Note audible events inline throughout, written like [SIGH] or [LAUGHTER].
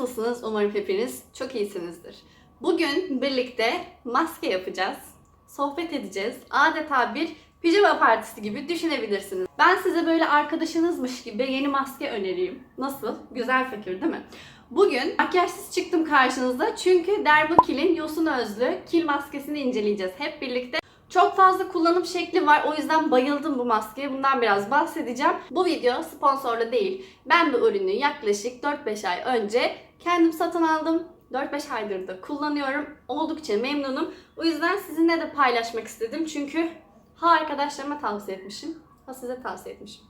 Nasılsınız? Umarım hepiniz çok iyisinizdir. Bugün birlikte maske yapacağız. Sohbet edeceğiz. Adeta bir pijama partisi gibi düşünebilirsiniz. Ben size böyle arkadaşınızmış gibi yeni maske önereyim. Nasıl? Güzel fikir değil mi? Bugün makyajsız çıktım karşınızda çünkü Derbakil'in yosun özlü kil maskesini inceleyeceğiz hep birlikte. Çok fazla kullanım şekli var. O yüzden bayıldım bu maskeye. Bundan biraz bahsedeceğim. Bu video sponsorlu değil. Ben bu ürünü yaklaşık 4-5 ay önce kendim satın aldım. 4-5 aydır da kullanıyorum. Oldukça memnunum. O yüzden sizinle de paylaşmak istedim. Çünkü ha arkadaşlarıma tavsiye etmişim, ha size tavsiye etmişim.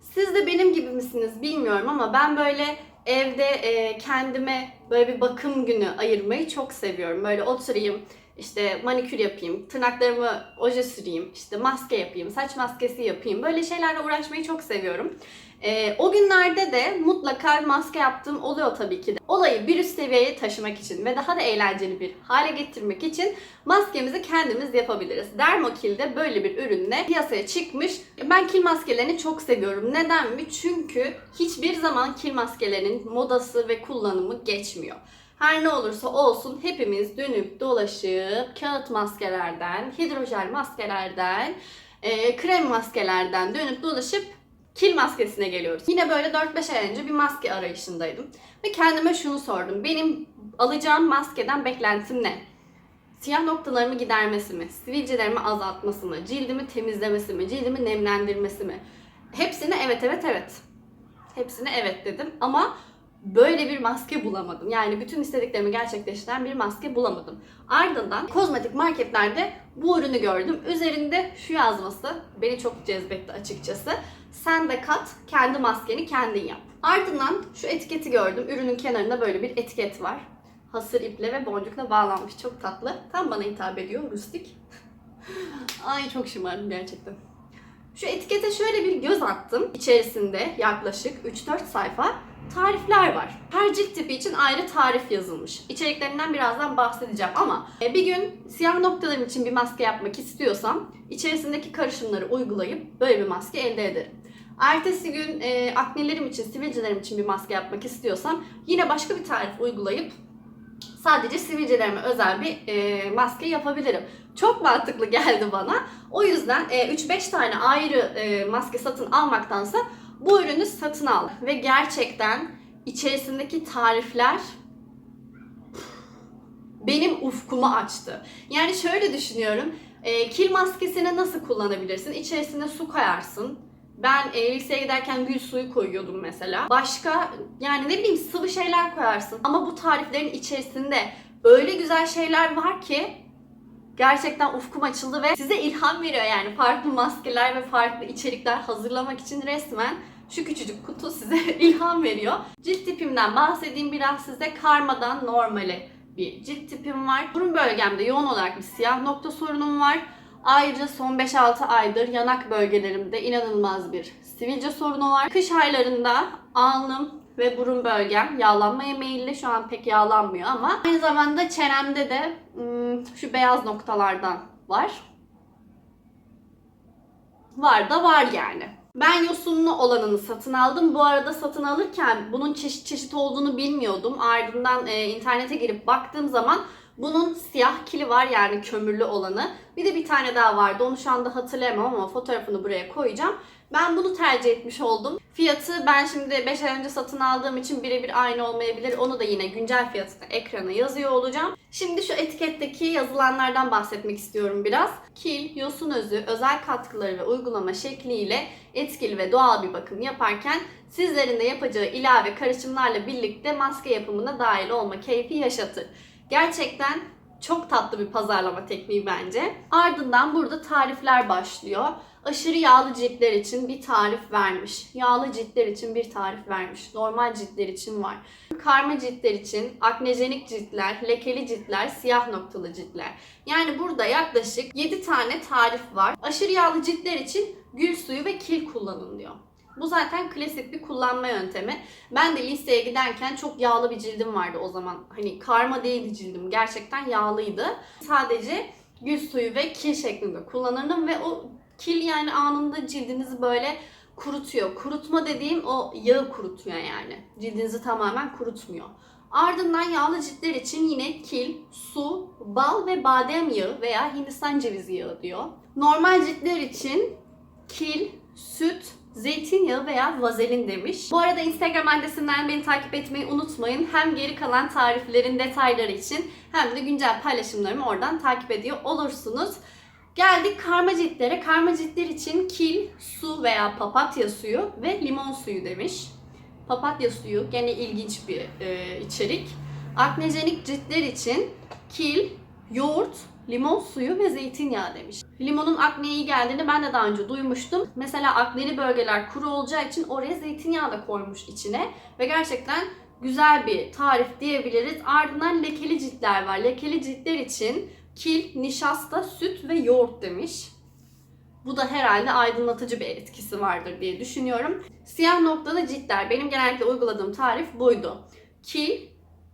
Siz de benim gibi misiniz bilmiyorum ama ben böyle evde e, kendime böyle bir bakım günü ayırmayı çok seviyorum. Böyle oturayım, işte manikür yapayım, tırnaklarımı oje süreyim, işte maske yapayım, saç maskesi yapayım. Böyle şeylerle uğraşmayı çok seviyorum. Ee, o günlerde de mutlaka maske yaptığım oluyor tabii ki de. Olayı bir üst seviyeye taşımak için ve daha da eğlenceli bir hale getirmek için maskemizi kendimiz yapabiliriz. Dermokil de böyle bir ürünle piyasaya çıkmış. Ben kil maskelerini çok seviyorum. Neden mi? Çünkü hiçbir zaman kil maskelerinin modası ve kullanımı geçmiyor. Her ne olursa olsun hepimiz dönüp dolaşıp kağıt maskelerden, hidrojel maskelerden, e, krem maskelerden dönüp dolaşıp kil maskesine geliyoruz. Yine böyle 4-5 ay önce bir maske arayışındaydım. Ve kendime şunu sordum. Benim alacağım maskeden beklentim ne? Siyah noktalarımı gidermesi mi? Sivilcelerimi azaltması mı? Cildimi temizlemesi mi? Cildimi nemlendirmesi mi? Hepsine evet evet evet. Hepsine evet dedim ama böyle bir maske bulamadım. Yani bütün istediklerimi gerçekleştiren bir maske bulamadım. Ardından kozmetik marketlerde bu ürünü gördüm. Üzerinde şu yazması beni çok cezbetti açıkçası. Sen de kat, kendi maskeni kendin yap. Ardından şu etiketi gördüm. Ürünün kenarında böyle bir etiket var. Hasır iple ve boncukla bağlanmış. Çok tatlı. Tam bana hitap ediyor. Rustik. [LAUGHS] Ay çok şımardım gerçekten. Şu etikete şöyle bir göz attım. İçerisinde yaklaşık 3-4 sayfa tarifler var. Her cilt tipi için ayrı tarif yazılmış. İçeriklerinden birazdan bahsedeceğim ama e, bir gün siyah noktalarım için bir maske yapmak istiyorsam içerisindeki karışımları uygulayıp böyle bir maske elde ederim. Ertesi gün e, aknelerim için, sivilcelerim için bir maske yapmak istiyorsam yine başka bir tarif uygulayıp sadece sivilcelerime özel bir e, maske yapabilirim. Çok mantıklı geldi bana. O yüzden e, 3-5 tane ayrı e, maske satın almaktansa bu ürünü satın al. Ve gerçekten içerisindeki tarifler benim ufkumu açtı. Yani şöyle düşünüyorum. E, kil maskesini nasıl kullanabilirsin? İçerisine su koyarsın. Ben e, liseye giderken gül suyu koyuyordum mesela. Başka yani ne bileyim sıvı şeyler koyarsın. Ama bu tariflerin içerisinde öyle güzel şeyler var ki gerçekten ufkum açıldı ve size ilham veriyor yani farklı maskeler ve farklı içerikler hazırlamak için resmen şu küçücük kutu size [LAUGHS] ilham veriyor. Cilt tipimden bahsedeyim biraz size. Karmadan normale bir cilt tipim var. Burun bölgemde yoğun olarak bir siyah nokta sorunum var. Ayrıca son 5-6 aydır yanak bölgelerimde inanılmaz bir sivilce sorunu var. Kış aylarında alnım ve burun bölgem yağlanmaya meyilli. Şu an pek yağlanmıyor ama aynı zamanda çenemde de hmm, şu beyaz noktalardan var. Var da var yani. Ben yosunlu olanını satın aldım. Bu arada satın alırken bunun çeşit çeşit olduğunu bilmiyordum. Ardından e, internete girip baktığım zaman bunun siyah kili var yani kömürlü olanı. Bir de bir tane daha vardı. Onu şu anda hatırlayamam ama fotoğrafını buraya koyacağım. Ben bunu tercih etmiş oldum. Fiyatı ben şimdi 5 ay önce satın aldığım için birebir aynı olmayabilir. Onu da yine güncel fiyatını ekrana yazıyor olacağım. Şimdi şu etiketteki yazılanlardan bahsetmek istiyorum biraz. Kil, yosun özü, özel katkıları ve uygulama şekliyle etkili ve doğal bir bakım yaparken sizlerin de yapacağı ilave karışımlarla birlikte maske yapımına dahil olma keyfi yaşatır. Gerçekten çok tatlı bir pazarlama tekniği bence. Ardından burada tarifler başlıyor. Aşırı yağlı ciltler için bir tarif vermiş. Yağlı ciltler için bir tarif vermiş. Normal ciltler için var. Karma ciltler için, aknejenik ciltler, lekeli ciltler, siyah noktalı ciltler. Yani burada yaklaşık 7 tane tarif var. Aşırı yağlı ciltler için gül suyu ve kil kullanın diyor. Bu zaten klasik bir kullanma yöntemi. Ben de liseye giderken çok yağlı bir cildim vardı o zaman. Hani karma değildi cildim. Gerçekten yağlıydı. Sadece gül suyu ve kil şeklinde kullanırdım ve o kil yani anında cildinizi böyle kurutuyor. Kurutma dediğim o yağı kurutuyor yani. Cildinizi tamamen kurutmuyor. Ardından yağlı ciltler için yine kil, su, bal ve badem yağı veya Hindistan cevizi yağı diyor. Normal ciltler için kil, süt, zeytinyağı veya vazelin demiş. Bu arada Instagram adresinden beni takip etmeyi unutmayın. Hem geri kalan tariflerin detayları için hem de güncel paylaşımlarımı oradan takip ediyor olursunuz. Geldik karma ciltlere. Karma ciltler için kil, su veya papatya suyu ve limon suyu demiş. Papatya suyu gene ilginç bir e, içerik. Aknejenik ciltler için kil, yoğurt, limon suyu ve zeytinyağı demiş. Limonun akneye iyi geldiğini ben de daha önce duymuştum. Mesela akneli bölgeler kuru olacağı için oraya zeytinyağı da koymuş içine. Ve gerçekten güzel bir tarif diyebiliriz. Ardından lekeli ciltler var. Lekeli ciltler için kil, nişasta, süt ve yoğurt demiş. Bu da herhalde aydınlatıcı bir etkisi vardır diye düşünüyorum. Siyah noktalı ciltler. Benim genellikle uyguladığım tarif buydu. Kil,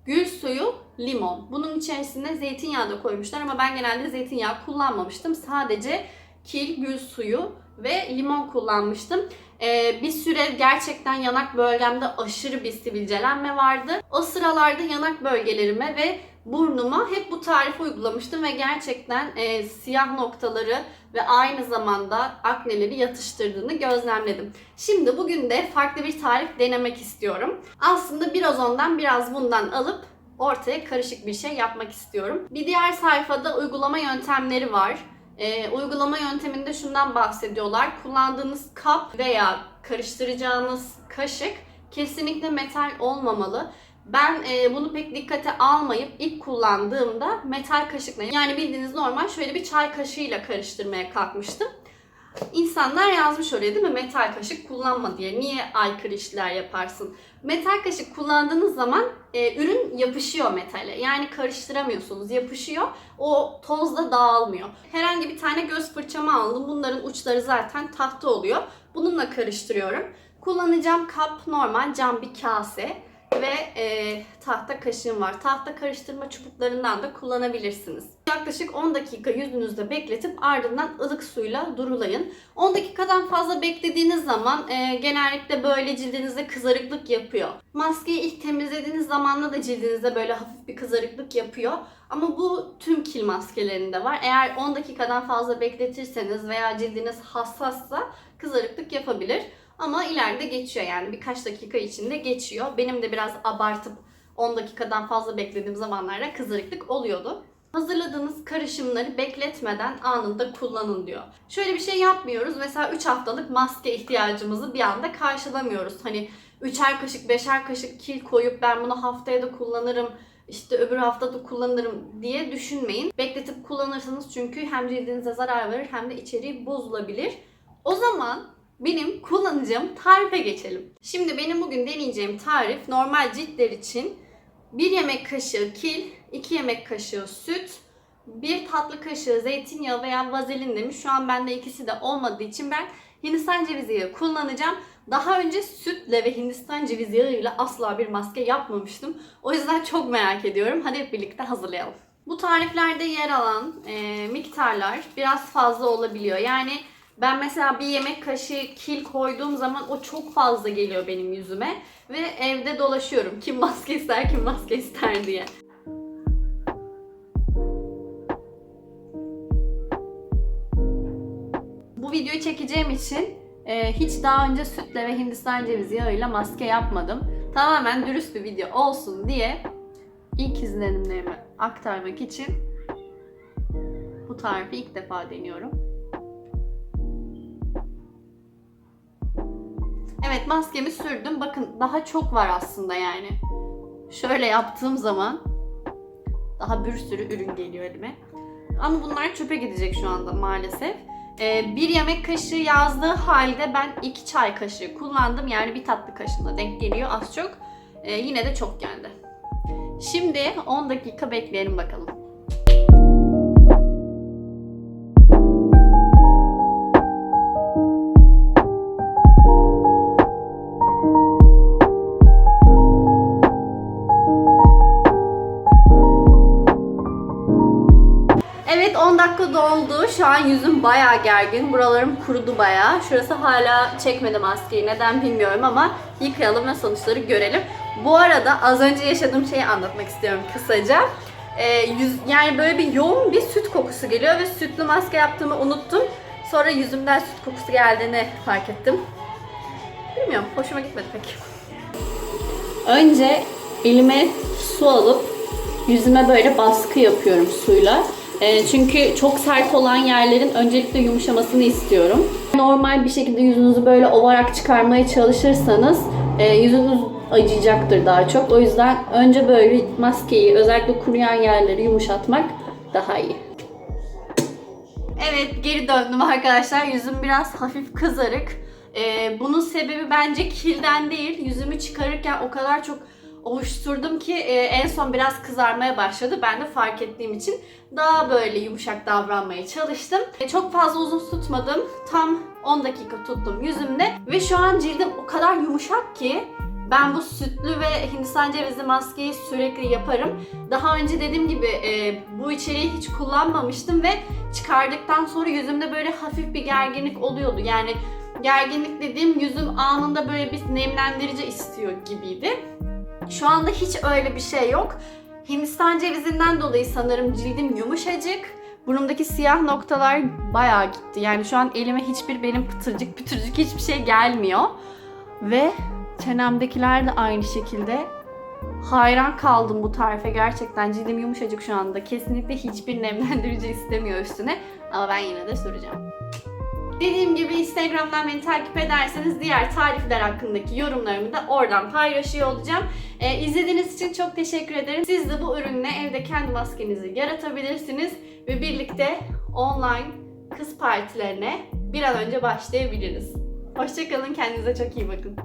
gül suyu, limon. Bunun içerisine zeytinyağı da koymuşlar ama ben genelde zeytinyağı kullanmamıştım. Sadece kil, gül suyu ve limon kullanmıştım. Ee, bir süre gerçekten yanak bölgemde aşırı bir sivilcelenme vardı. O sıralarda yanak bölgelerime ve burnuma hep bu tarifi uygulamıştım ve gerçekten e, siyah noktaları ve aynı zamanda akneleri yatıştırdığını gözlemledim. Şimdi bugün de farklı bir tarif denemek istiyorum. Aslında biraz ondan biraz bundan alıp ortaya karışık bir şey yapmak istiyorum. Bir diğer sayfada uygulama yöntemleri var. Ee, uygulama yönteminde şundan bahsediyorlar. Kullandığınız kap veya karıştıracağınız kaşık kesinlikle metal olmamalı. Ben e, bunu pek dikkate almayıp ilk kullandığımda metal kaşıkla yani bildiğiniz normal şöyle bir çay kaşığıyla karıştırmaya kalkmıştım. İnsanlar yazmış oraya değil mi metal kaşık kullanma diye. Niye aykırı işler yaparsın? Metal kaşık kullandığınız zaman e, ürün yapışıyor metale. Yani karıştıramıyorsunuz. Yapışıyor. O toz da dağılmıyor. Herhangi bir tane göz fırçamı aldım. Bunların uçları zaten tahta oluyor. Bununla karıştırıyorum. Kullanacağım kap normal cam bir kase ve e, tahta kaşığım var. Tahta karıştırma çubuklarından da kullanabilirsiniz. Yaklaşık 10 dakika yüzünüzde bekletip ardından ılık suyla durulayın. 10 dakikadan fazla beklediğiniz zaman e, genellikle böyle cildinizde kızarıklık yapıyor. Maskeyi ilk temizlediğiniz zamanla da cildinizde böyle hafif bir kızarıklık yapıyor. Ama bu tüm kil maskelerinde var. Eğer 10 dakikadan fazla bekletirseniz veya cildiniz hassassa kızarıklık yapabilir. Ama ileride geçiyor yani birkaç dakika içinde geçiyor. Benim de biraz abartıp 10 dakikadan fazla beklediğim zamanlarda kızarıklık oluyordu. Hazırladığınız karışımları bekletmeden anında kullanın diyor. Şöyle bir şey yapmıyoruz. Mesela 3 haftalık maske ihtiyacımızı bir anda karşılamıyoruz. Hani 3'er kaşık, 5'er kaşık kil koyup ben bunu haftaya da kullanırım işte öbür hafta da kullanırım diye düşünmeyin. Bekletip kullanırsanız çünkü hem cildinize zarar verir hem de içeriği bozulabilir. O zaman benim kullanacağım tarife geçelim. Şimdi benim bugün deneyeceğim tarif normal ciltler için 1 yemek kaşığı kil, 2 yemek kaşığı süt, 1 tatlı kaşığı zeytinyağı veya vazelin demiş. Şu an bende ikisi de olmadığı için ben Hindistan cevizi yağı kullanacağım. Daha önce sütle ve Hindistan cevizi yağıyla asla bir maske yapmamıştım. O yüzden çok merak ediyorum. Hadi hep birlikte hazırlayalım. Bu tariflerde yer alan e, miktarlar biraz fazla olabiliyor. Yani ben mesela bir yemek kaşığı kil koyduğum zaman o çok fazla geliyor benim yüzüme. Ve evde dolaşıyorum. Kim maske ister, kim maske ister diye. Bu videoyu çekeceğim için e, hiç daha önce sütle ve Hindistan cevizi yağıyla maske yapmadım. Tamamen dürüst bir video olsun diye ilk izlenimlerimi aktarmak için bu tarifi ilk defa deniyorum. Evet maskemi sürdüm. Bakın daha çok var aslında yani. Şöyle yaptığım zaman daha bir sürü ürün geliyor elime. Ama bunlar çöpe gidecek şu anda maalesef. Ee, bir yemek kaşığı yazdığı halde ben iki çay kaşığı kullandım. Yani bir tatlı kaşığına denk geliyor az çok. Ee, yine de çok geldi. Şimdi 10 dakika bekleyelim bakalım. 10 10 dakika doldu. Şu an yüzüm bayağı gergin. Buralarım kurudu bayağı. Şurası hala çekmedi maskeyi. Neden bilmiyorum ama yıkayalım ve sonuçları görelim. Bu arada az önce yaşadığım şeyi anlatmak istiyorum kısaca. Ee, yüz, yani böyle bir yoğun bir süt kokusu geliyor ve sütlü maske yaptığımı unuttum. Sonra yüzümden süt kokusu geldiğini fark ettim. Bilmiyorum, hoşuma gitmedi pek. Önce elime su alıp yüzüme böyle baskı yapıyorum suyla. Ee, çünkü çok sert olan yerlerin öncelikle yumuşamasını istiyorum. Normal bir şekilde yüzünüzü böyle ovarak çıkarmaya çalışırsanız e, yüzünüz acıyacaktır daha çok. O yüzden önce böyle maskeyi özellikle kuruyan yerleri yumuşatmak daha iyi. Evet geri döndüm arkadaşlar. Yüzüm biraz hafif kızarık. Ee, bunun sebebi bence kilden değil. Yüzümü çıkarırken o kadar çok ovuşturdum ki e, en son biraz kızarmaya başladı. Ben de fark ettiğim için daha böyle yumuşak davranmaya çalıştım. E, çok fazla uzun tutmadım. Tam 10 dakika tuttum yüzümde. Ve şu an cildim o kadar yumuşak ki ben bu sütlü ve Hindistan cevizli maskeyi sürekli yaparım. Daha önce dediğim gibi e, bu içeriği hiç kullanmamıştım ve çıkardıktan sonra yüzümde böyle hafif bir gerginlik oluyordu. Yani gerginlik dediğim yüzüm anında böyle bir nemlendirici istiyor gibiydi. Şu anda hiç öyle bir şey yok. Hindistan cevizinden dolayı sanırım cildim yumuşacık. Burnumdaki siyah noktalar bayağı gitti. Yani şu an elime hiçbir benim pıtırcık pütürcük hiçbir şey gelmiyor. Ve çenemdekiler de aynı şekilde. Hayran kaldım bu tarife gerçekten. Cildim yumuşacık şu anda. Kesinlikle hiçbir nemlendirici istemiyor üstüne. Ama ben yine de süreceğim. Dediğim gibi Instagram'dan beni takip ederseniz diğer tarifler hakkındaki yorumlarımı da oradan paylaşıyor olacağım. Ee, izlediğiniz için çok teşekkür ederim. Siz de bu ürünle evde kendi maskenizi yaratabilirsiniz ve birlikte online kız partilerine bir an önce başlayabiliriz. Hoşçakalın, kendinize çok iyi bakın.